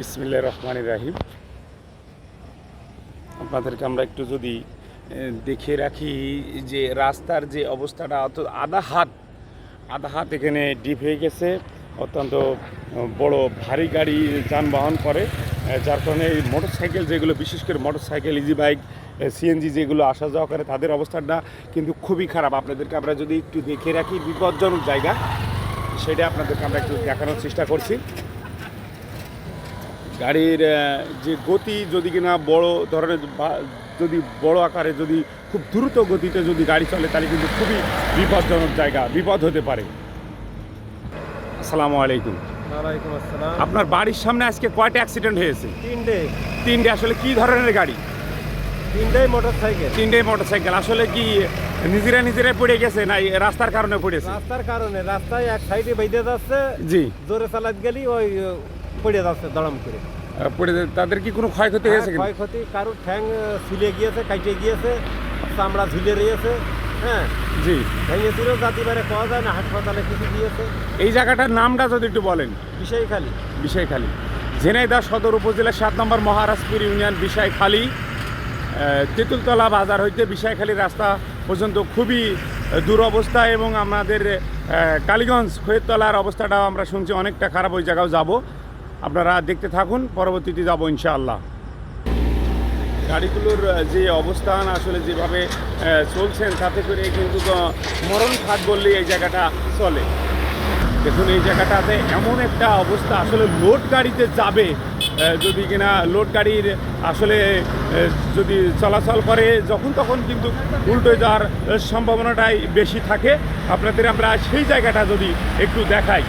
বিসমিল্লা রহমান রাহিম। আপনাদেরকে আমরা একটু যদি দেখে রাখি যে রাস্তার যে অবস্থাটা অত আধা হাত আধা হাত এখানে ডিপ হয়ে গেছে, অত্যন্ত বড়, ভারী গাড়ি যানবাহন করে যার কারণে এই মোটর সাইকেল যেগুলো, বিশেষ করে motor cycle easy bike CNG যেগুলো আসা যাওয়া করে, তাদের অবস্থাটা কিন্তু খুবই খারাপ। আপনাদেরকে আমরা যদি একটু দেখে রাখি, বিপজ্জনক জায়গা, সেটা আপনাদেরকে আমরা একটু দেখানোর চেষ্টা করছি। গাড়ির যে গতি যদি কিনা বড় ধরনের যদি বড় আকারে যদি খুব দ্রুত গতিতে যদি গাড়ি চলে তাহলে কিন্তু খুবই বিপজ্জনক জায়গা বিপদ হতে পারে। আসসালামু আলাইকুম। আপনার বাড়ির সামনে আজকে কয়টা অ্যাক্সিডেন্ট হয়েছে? তিনটে। তিনটে আসলে কি ধরনের গাড়ি? তিনটেই মোটর সাইকেল তিনটে মোটরসাইকেল আসলে কি নিজেরা নিজেরা পড়ে গেছে না রাস্তার কারণে পড়েছে? রাস্তার কারণে। রাস্তায় এক সাইডে বেঁধে যাচ্ছে। জি। জোরে চালাত গেলি ওই পড়ে যাচ্ছে দড়াম করে। পড়ে তাদের কি কোনো ক্ষয়ক্ষতি হয়েছে হ্যাঁ, ক্ষয়ক্ষতি কারোর ঠ্যাং ছিলে গিয়েছে কাইটে গিয়েছে চামড়া ঝুলে রয়েছে হ্যাঁ। জি। ভেঙেছিল জাতি বারে পাওয়া যায় না হাসপাতালে কিছু দিয়েছে। এই জায়গাটার নামটা যদি একটু বলেন। বিষয় খালি বিষয়খালী। ঝিনাইদহ সদর উপজেলার সাত নম্বর মহারাজপুর ইউনিয়ন বিষয়খালী। তেঁতুলতলা বাজার হইতে বিষয়খালী রাস্তা পর্যন্ত খুবই দুরবস্থা এবং আমাদের কালীগঞ্জ খৈরতলার অবস্থাটাও আমরা শুনছি অনেকটা খারাপ ওই জায়গাও যাব। আপনারা দেখতে থাকুন, পরবর্তীতে যাব ইনশাআল্লাহ। গাড়িগুলোর যে অবস্থান আসলে যেভাবে চলছেন, তাতে করে কিন্তু মরণ ফাঁদ বললেই এই জায়গাটা চলে। দেখুন, এই জায়গাটাতে এমন একটা অবস্থা, আসলে লোড গাড়িতে যাবে যদি কিনা লোড গাড়ির আসলে যদি চলাচল করে, যখন তখন কিন্তু উল্টো যাওয়ার সম্ভাবনাটাই বেশি থাকে। আপনাদের আমরা সেই জায়গাটা যদি একটু দেখাই।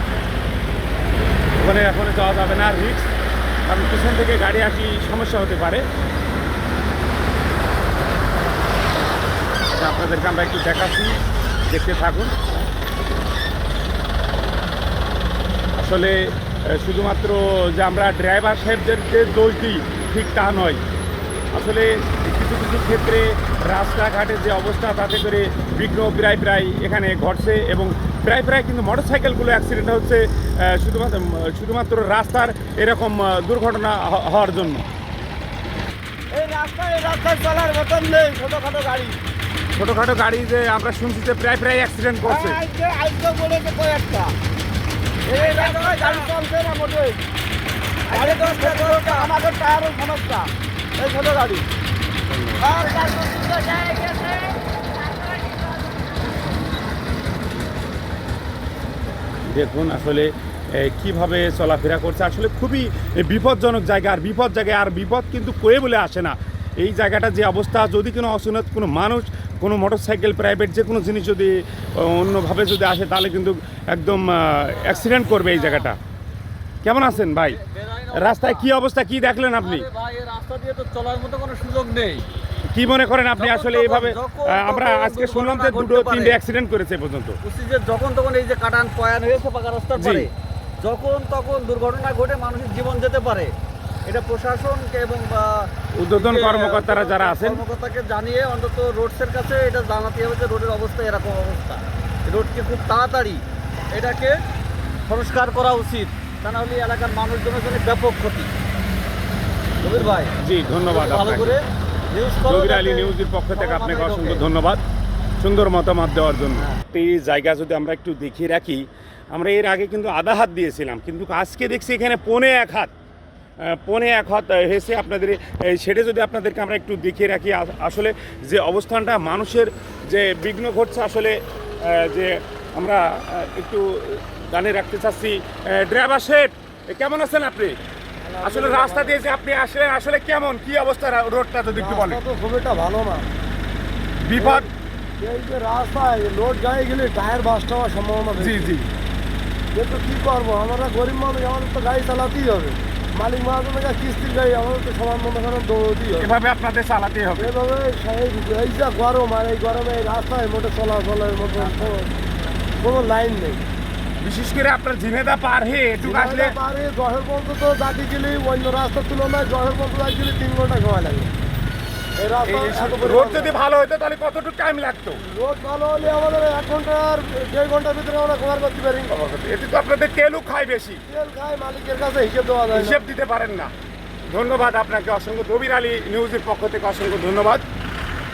ওখানে এখন যাওয়া যাবে না রিক্স কারণ পিছন থেকে গাড়ি আসি, সমস্যা হতে পারে। আপনাদেরকে আমরা একটু দেখাচ্ছি, দেখতে থাকুন। আসলে শুধুমাত্র যে আমরা ড্রাইভার সাহেবদেরকে দোষ দিই, ঠিক তা নয়। আসলে, কিছু কিছু ক্ষেত্রে রাস্তাঘাটের যে অবস্থা, তাতে করে বিঘ্ন প্রায় প্রায় এখানে ঘটছে এবং প্রায় প্রায় কিন্তু মোটর সাইকেলগুলো অ্যাক্সিডেন্ট হচ্ছে শুধুমাত্র শুধুমাত্র রাস্তার এরকম দুর্ঘটনা হওয়ার জন্য। এই রাস্তায় এই রাস্তায় চলার মতন নেই ছোটখাটো গাড়ি। ছোটোখাটো গাড়ি যে আমরা শুনছি যে প্রায় প্রায় অ্যাক্সিডেন্ট করছে। আজকে বলেছে কয়েকটা। এই রাস্তায় গাড়ি চলছে না মোটে গাড়ি দশটা দশটা। আমাদের টায়ারের সমস্যা এই ছোট গাড়ি। আর দেখুন আসলে কীভাবে চলাফেরা করছে। আসলে খুবই বিপজ্জনক জায়গা, আর বিপদ জায়গায়, আর বিপদ কিন্তু কয়ে বলে আসে না। এই জায়গাটা যে অবস্থা, যদি কোনো অসুনত কোনো মানুষ, কোনো মোটরসাইকেল, প্রাইভেট যে কোনো জিনিস যদি অন্যভাবে যদি আসে, তাহলে কিন্তু একদম অ্যাক্সিডেন্ট করবে এই জায়গাটা। কেমন আছেন ভাই? রাস্তায় কি অবস্থা, কি দেখলেন আপনি? রাস্তা দিয়ে তো চলার মতো কোনো সুযোগ নেই। কি মনে করেন আপনি আসলে এইভাবে আমরা আজকে শুনলাম যে দুটো তিনটে অ্যাক্সিডেন্ট করেছে পর্যন্ত। যখন তখন এই যে কাটান পয়ান হয়েছে পাকা রাস্তার পরে যখন তখন দুর্ঘটনা ঘটে মানুষের জীবন যেতে পারে এটা প্রশাসনকে এবং উদ্বোধন কর্মকর্তারা যারা আছেন। কর্মকর্তাকে জানিয়ে অন্তত রোডসের কাছে এটা জানাতে হবে যে রোডের অবস্থা এরকম অবস্থা। রোডকে খুব তাড়াতাড়ি এটাকে সংস্কার করা উচিত। তা নাহলে এলাকার মানুষজনের জন্য ব্যাপক ক্ষতি। ভাই জি ধন্যবাদ ভালো করে জবির আলী নিউজের পক্ষ থেকে আপনাকে অসংখ্য ধন্যবাদ। সুন্দর মতামত দেওয়ার জন্য। এই জায়গা যদি আমরা একটু দেখিয়ে রাখি আমরা এর আগে কিন্তু আধা হাত দিয়েছিলাম কিন্তু আজকে দেখছি এখানে পৌনে এক হাত। পৌনে এক হাত হয়েছে আপনাদের এই সেটা যদি আপনাদেরকে আমরা একটু দেখিয়ে রাখি আসলে যে অবস্থানটা মানুষের যে বিঘ্ন ঘটছে আসলে যে আমরা একটু গানে রাখতে চাচ্ছি ড্রাইভার শেঠ কেমন আছেন আপনি? আসলে রাস্তা দিয়ে যে আপনি আসলেন আসলে কেমন? কি অবস্থা রোডটা যদি একটু বলেন? তো খুব একটা ভালো না। বিপদ? এই যে রাস্তায় লোড গায়ে গেলে টায়ার বাস্ট হওয়ার সম্ভাবনা জি জি। কিন্তু কি করব? আমরা গরিব মানুষ আমাদের তো গাড়ি চালাতেই হবে। মালিক মহাজনের কাছে কিস্তির গাড়ি আমাদের তো সমান মনে করেন দৌড়তেই হবে। এভাবে আপনাদের চালাতেই হবে। এভাবে এই- যা গরম আর এই গরমে এই রাস্তায় মোটে চলাচলের মতো কোনো লাইন নেই। বিশেষ করে আপনার ঝিনেদা পার হয়ে একটু আসলে পারে দশের পর্যন্ত তো জাতি গেলে অন্য রাস্তার তুলনায় দশের পর্যন্ত গেলে তিন ঘণ্টা সময় লাগে। এই রাস্তা এত পরিমাণ রোড যদি ভালো হতো তাহলে কতটুকু টাইম লাগতো? রোড ভালো হলে আমাদের এক ঘণ্টার দেড় ঘণ্টার ভিতরে আমরা কভার করতে পারি। এতে তো আপনাদের তেলও খায় বেশি। তেল খায় মালিকের কাছে হিসেব দেওয়া যায় হিসেব দিতে পারেন না। ধন্যবাদ আপনাকে। অসংখ্য দবির আলী নিউজের পক্ষ থেকে অসংখ্য ধন্যবাদ।